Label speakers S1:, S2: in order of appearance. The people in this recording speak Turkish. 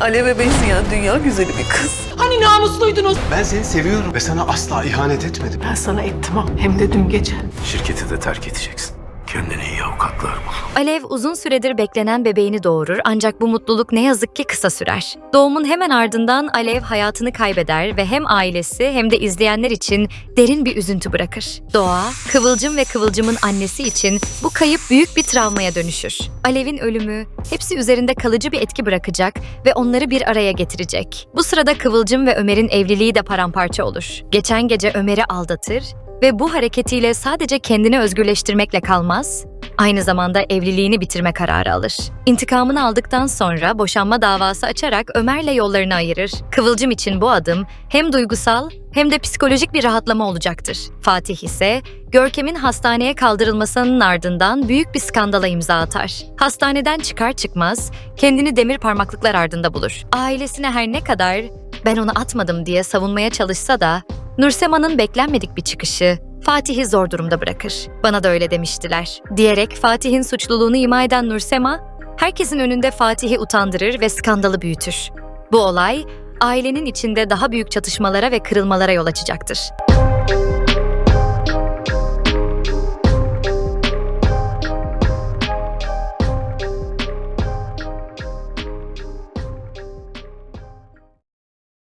S1: Alev'e benzeyen dünya güzeli bir kız.
S2: Hani namusluydunuz?
S3: Ben seni seviyorum ve sana asla ihanet etmedim.
S2: Ben sana ettim ha. Hem de dün gece.
S3: Şirketi de terk edeceksin. Kendine iyi avukatlar bul.
S4: Alev uzun süredir beklenen bebeğini doğurur ancak bu mutluluk ne yazık ki kısa sürer. Doğumun hemen ardından Alev hayatını kaybeder ve hem ailesi hem de izleyenler için derin bir üzüntü bırakır. Doğa, Kıvılcım ve Kıvılcım'ın annesi için bu kayıp büyük bir travmaya dönüşür. Alev'in ölümü hepsi üzerinde kalıcı bir etki bırakacak ve onları bir araya getirecek. Bu sırada Kıvılcım ve Ömer'in evliliği de paramparça olur. Geçen gece Ömer'i aldatır ve bu hareketiyle sadece kendini özgürleştirmekle kalmaz, aynı zamanda evliliğini bitirme kararı alır. İntikamını aldıktan sonra boşanma davası açarak Ömer'le yollarını ayırır. Kıvılcım için bu adım hem duygusal hem de psikolojik bir rahatlama olacaktır. Fatih ise Görkem'in hastaneye kaldırılmasının ardından büyük bir skandala imza atar. Hastaneden çıkar çıkmaz kendini demir parmaklıklar ardında bulur. Ailesine her ne kadar ben onu atmadım diye savunmaya çalışsa da Nursema'nın beklenmedik bir çıkışı Fatih'i zor durumda bırakır. Bana da öyle demiştiler. Diyerek Fatih'in suçluluğunu ima eden Nursema, herkesin önünde Fatih'i utandırır ve skandalı büyütür. Bu olay ailenin içinde daha büyük çatışmalara ve kırılmalara yol açacaktır.